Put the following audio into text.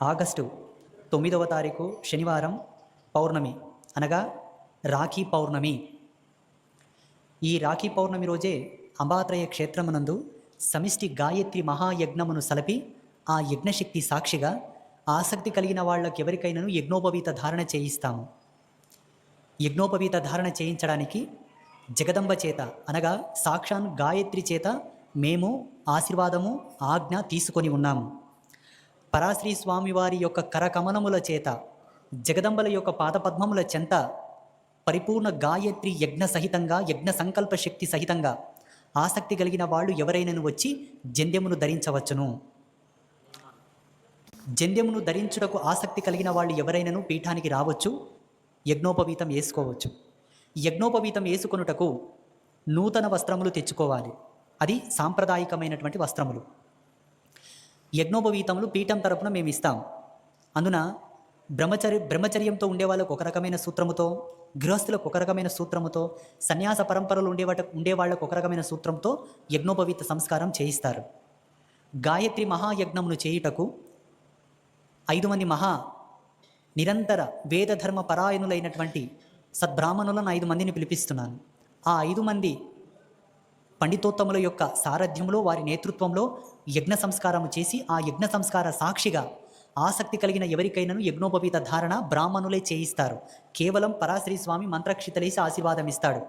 August తొమ్మిదవ తారీఖు శనివారం పౌర్ణమి అనగా రాఖీ పౌర్ణమి. ఈ రాఖీ పౌర్ణమి రోజే అంబాత్రయ క్షేత్రమునందు సమిష్టి గాయత్రి మహాయజ్ఞమును సలపి ఆ యజ్ఞశక్తి సాక్షిగా ఆసక్తి కలిగిన వాళ్ళకి ఎవరికైనాను యజ్ఞోపవీత ధారణ చేయిస్తాము. యజ్ఞోపవీత ధారణ చేయించడానికి జగదంబ చేత అనగా సాక్షాన్ గాయత్రి చేత మేము ఆశీర్వాదము ఆజ్ఞ తీసుకొని ఉన్నాము. పరాశ్రీ స్వామివారి యొక్క కరకమనముల చేత జగదంబల యొక్క పాదపద్మముల చెంత పరిపూర్ణ గాయత్రి యజ్ఞ సహితంగా యజ్ఞ సంకల్ప శక్తి సహితంగా ఆసక్తి కలిగిన వాళ్ళు ఎవరైనాను వచ్చి జంధ్యమును ధరించవచ్చును. జంధ్యమును ధరించుటకు ఆసక్తి కలిగిన వాళ్ళు ఎవరైనాను పీఠానికి రావచ్చు యజ్ఞోపవీతం వేసుకోవచ్చు యజ్ఞోపవీతం వేసుకొనుటకు నూతన వస్త్రములు తెచ్చుకోవాలి. అది సాంప్రదాయకమైనటువంటి వస్త్రములు. యజ్ఞోపవీతములు పీఠం తరపున మేము ఇస్తాం. అందున బ్రహ్మచర్య బ్రహ్మచర్యంతో ఉండే వాళ్ళకు ఒక రకమైన సూత్రముతో గృహస్థులకు ఒక రకమైన సూత్రముతో సన్యాస పరంపరలు ఉండేవాట ఉండేవాళ్ళకు ఒక రకమైన సూత్రంతో యజ్ఞోపవీత సంస్కారం చేయిస్తారు. గాయత్రి మహాయజ్ఞమును చేయుటకు ఐదు మంది మహా నిరంతర వేదధర్మ పరాయణులైనటువంటి సద్బ్రాహ్మణులను ఐదు మందిని పిలిపిస్తున్నాను. ఆ ఐదు మంది పండితోత్తముల యొక్క సారథ్యంలో వారి నేతృత్వంలో యజ్ఞ సంస్కారము చేసి ఆ యజ్ఞ సంస్కార సాక్షిగా ఆసక్తి కలిగిన ఎవరికైనాను యజ్ఞోపవీత ధారణ బ్రాహ్మణులే చేయిస్తారు. కేవలం పరాశ్రీ స్వామి మంత్రక్షితలేసి ఆశీర్వాదం ఇస్తాడు